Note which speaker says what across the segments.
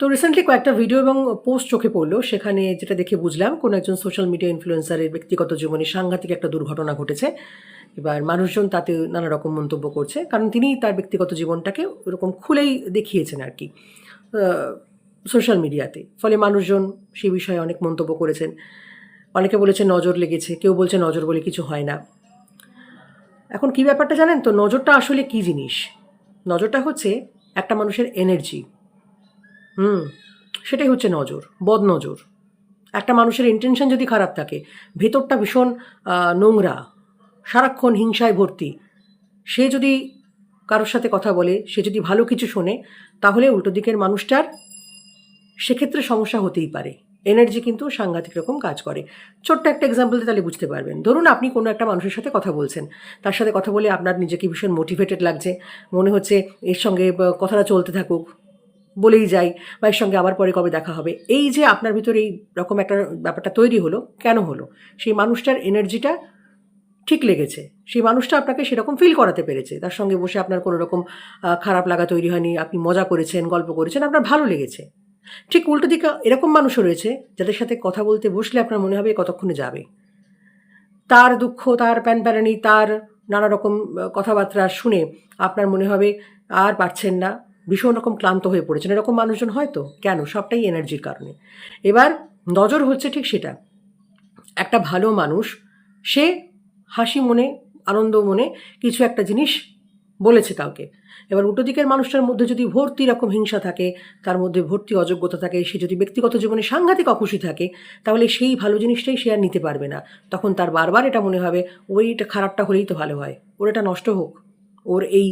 Speaker 1: তো রিসেন্টলি কয়েকটা ভিডিও এবং পোস্ট চোখে পড়ল। সেখানে যেটা দেখে বুঝলাম, কোনো একজন সোশ্যাল মিডিয়া ইনফ্লুয়েন্সারের ব্যক্তিগত জীবনে সাংঘাতিক একটা দুর্ঘটনা ঘটেছে। এবার মানুষজন তাতে নানা রকম মন্তব্য করছে, কারণ তিনি তার ব্যক্তিগত জীবনটাকে ওরকম খুলেই দেখিয়েছেন আর কি সোশ্যাল মিডিয়াতে ফলে মানুষজন সেই বিষয়ে অনেক মন্তব্য করেছেন। অনেকে বলেছে নজর লেগেছে, কেউ বলছে নজর বলে কিছু হয় না। এখন কি ব্যাপারটা জানেন তো? নজরটা আসলে কি জিনিস? নজরটা হচ্ছে একটা মানুষের এনার্জি হুম, সেটাই হচ্ছে নজর বদ নজর একটা মানুষের ইন্টেনশন যদি খারাপ থাকে, ভেতরটা ভীষণ নোংরা, সারাক্ষণ হিংসায় ভর্তি। সে যদি কারোর সাথে কথা বলে, সে যদি ভালো কিছু শোনে, তাহলে উল্টো দিকের মানুষটার সেক্ষেত্রে সমস্যা হতেই পারে। এনার্জি কিন্তু সাংঘাতিক রকম কাজ করে। ছোট্ট একটা এক্সাম্পল তাহলে বুঝতে পারবেন। ধরুন আপনি কোনো একটা মানুষের সাথে কথা বলছেন। তার সাথে কথা বলে আপনার নিজেকে ভীষণ মোটিভেটেড লাগছে। মনে হচ্ছে এর সঙ্গে কথাটা চলতে থাকুক। বলেই যাই বা এর সঙ্গে আবার পরে কবে দেখা হবে। এই যে আপনার ভিতরে এই রকম একটা ব্যাপারটা তৈরি হলো, কেন হলো? সেই মানুষটার এনার্জিটা ঠিক লেগেছে। সেই মানুষটা আপনাকে সেরকম ফিল করাতে পেরেছে। তার সঙ্গে বসে আপনার কোনো রকম খারাপ লাগা তৈরি হয়নি, আপনি মজা করেছেন, গল্প করেছেন, আপনার ভালো লেগেছে। ঠিক উল্টো দিকে এরকম মানুষও রয়েছে যাদের সাথে কথা বলতে বসলে আপনার মনে হবে কতক্ষণে যাবে। তার দুঃখ, তার প্যান প্যারানি, তার নানা রকম কথাবার্তা শুনে আপনার মনে হবে আর পারছেন না। ভীষণ রকম ক্লান্ত হয়ে পড়েছেন। এরকম মানুষজন হয়তো। কেন? সবটাই এনার্জির কারণে। এবার নজর হচ্ছে ঠিক সেটা। একটা ভালো মানুষ, সে হাসি মনে, আনন্দ মনে কিছু একটা জিনিস বলেছে কাউকে। এবার উল্টো দিকের মানুষটার মধ্যে যদি ভর্তি রকম হিংসা থাকে, তার মধ্যে ভর্তি অযোগ্যতা থাকে, সে যদি ব্যক্তিগত জীবনে সাংঘাতিক অখুশি থাকে, তাহলে সেই ভালো জিনিসটাই সে আর নিতে পারবে না। তখন তার বারবার এটা মনে হবে ওই এটা খারাপটা হলেই তো ভালো হয়। ওর এটা নষ্ট হোক। ওর এই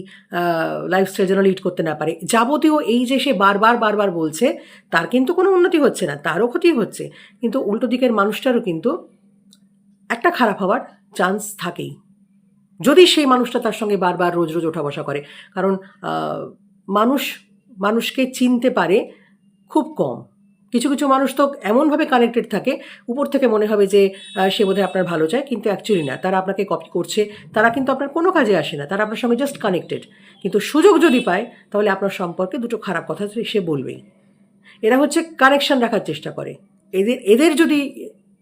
Speaker 1: লাইফস্টাইল যেন লিড করতে না পারে। যাবতীয় এই যে সে বারবার বারবার বলছে, তার কিন্তু কোনো উন্নতি হচ্ছে না, তারও ক্ষতি হচ্ছে। কিন্তু উল্টো দিকের মানুষটারও কিন্তু একটা খারাপ হওয়ার চান্স থাকেই। যদি সেই মানুষটা তার সঙ্গে বারবার রোজ রোজ ওঠা বসা করে। কারণ মানুষ, মানুষকে চিনতে পারে খুব কম। কিছু কিছু মানুষ তো এমনভাবে কানেক্টেড থাকে, উপর থেকে মনে হবে যে সে বোধহয় আপনার ভালো চায়, কিন্তু অ্যাকচুয়ালি না। তারা আপনাকে কপি করছে, তারা কিন্তু আপনার কোনো কাজে আসে না, তারা আপনার সঙ্গে জাস্ট কানেক্টেড কিন্তু সুযোগ যদি পায়, তাহলে আপনার সম্পর্কে দুটো খারাপ কথা সে বলবেই। এরা হচ্ছে কানেকশন রাখার চেষ্টা করে। এদের এদের যদি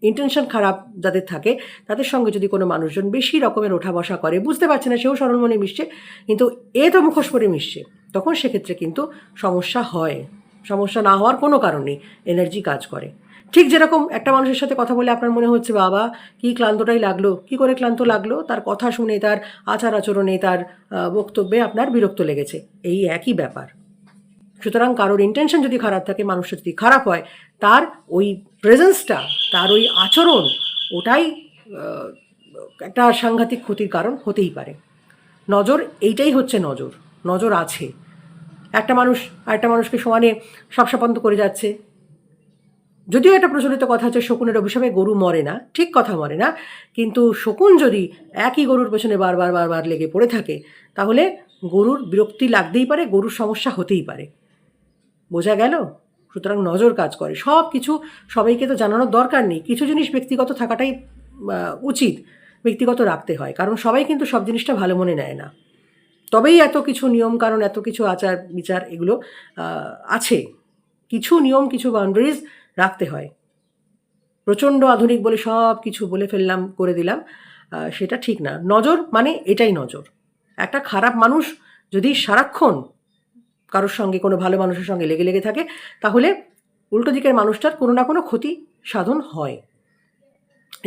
Speaker 1: ইন্টেনশন খারাপ যাদের থাকে, তাদের সঙ্গে যদি কোনো মানুষজন বেশি রকমের ওঠা বসা করে, বুঝতে পারছে না সেও সরল মনে মিশছে, কিন্তু এ তো মুখোশ পরে মিশছে, তখন সেক্ষেত্রে কিন্তু সমস্যা হয়। সমস্যা না হওয়ার কোনো কারণ এনার্জি কাজ করে। ঠিক যেরকম একটা মানুষের সাথে কথা বলে আপনার মনে হচ্ছে, বাবা, কি ক্লান্তটাই লাগল? কি করে ক্লান্ত লাগল? তার কথা শুনে, তার আচার আচরণে, তার বক্তব্যে আপনার বিরক্ত লেগেছে। এই একই ব্যাপার। সুতরাং কারোর ইন্টেনশন যদি খারাপ থাকে মানুষটা যদি খারাপ হয়, তার ওই প্রেজেন্সটা তার ওই আচরণ, ওটাই একটা সাংঘাতিক ক্ষতির কারণ হতেই পারে। নজর, এইটাই হচ্ছে নজর। নজর আছে। একটা মানুষ, আরেকটা মানুষকে সমানে সাপসাপান্ত করে যাচ্ছে। যদিও একটা প্রচলিত কথা হচ্ছে শকুনের অভিশাপে গরু মরে না, ঠিক কথা মরে না, কিন্তু শকুন যদি একই গরুর পেছনে বারবার বারবার লেগে পড়ে থাকে, তাহলে গরুর বিরক্তি লাগতেই পারে, গরুর সমস্যা হতেই পারে। বোঝা গেল? সুতরাং নজর কাজ করে। সব কিছু সবাইকে তো জানানোর দরকার নেই। কিছু জিনিস ব্যক্তিগত থাকাটাই উচিত, ব্যক্তিগত রাখতে হয়। কারণ সবাই কিন্তু সব জিনিসটা ভালো মনে নেয় না। তবেই এত কিছু নিয়ম কারণ এত কিছু আচার বিচার এগুলো আছে। কিছু নিয়ম, কিছু বাউন্ডারিজ রাখতে হয়। প্রচণ্ড আধুনিক বলে সব কিছু বলে ফেললাম, করে দিলাম সেটা ঠিক না। নজর মানে এটাই নজর। একটা খারাপ মানুষ যদি সারাক্ষণ কারোর সঙ্গে, কোনো ভালো মানুষের সঙ্গে লেগে লেগে থাকে, তাহলে উল্টো দিকের মানুষটার কোনো না কোনো ক্ষতি সাধন হয়।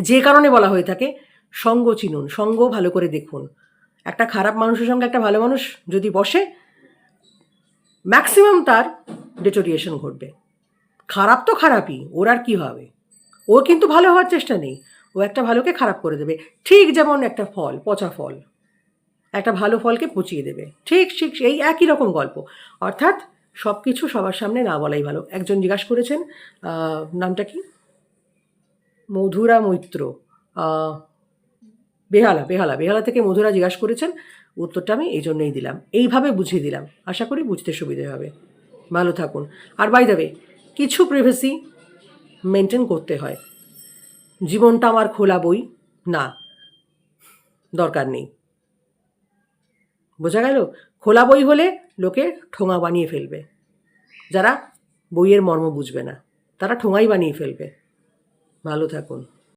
Speaker 1: যে কারণে বলা হয়ে থাকে, সঙ্গ চিনুন, সঙ্গ ভালো করে দেখুন। একটা খারাপ মানুষের সঙ্গে একটা ভালো মানুষ যদি বসে ম্যাক্সিমাম তার ডেটোরিয়েশন ঘটবে। খারাপ তো খারাপই, ওর আর কী হবে? ওর কিন্তু ভালো হওয়ার চেষ্টা নেই। ও একটা ভালোকে খারাপ করে দেবে। ঠিক যেমন একটা ফল, পচা ফল, একটা ভালো ফলকে পচিয়ে দেবে। ঠিক ঠিক এই একই রকম গল্প। অর্থাৎ সব কিছু সবার সামনে না বলাই ভালো। একজন জিজ্ঞাসা করেছেন নামটা কি? মধুরা মৈত্র। বেহালা বেহালা বেহালা থেকে মধুরা জিজ্ঞাসা করেছেন, উত্তরটা আমি এই জন্যই দিলাম। এইভাবে বুঝিয়ে দিলাম। আশা করি বুঝতে সুবিধে হবে। ভালো থাকুন। আর বাই দেবে কিছু প্রিভেসি মেনটেন করতে হয়। জীবনটা আমার খোলা বই? না। দরকার নেই। বোঝা গেল? খোলা বই হলে লোকে ঠোঙা বানিয়ে ফেলবে। যারা বইয়ের মর্ম বুঝবে না, তারা ঠোঙাই বানিয়ে ফেলবে। ভালো থাকুন।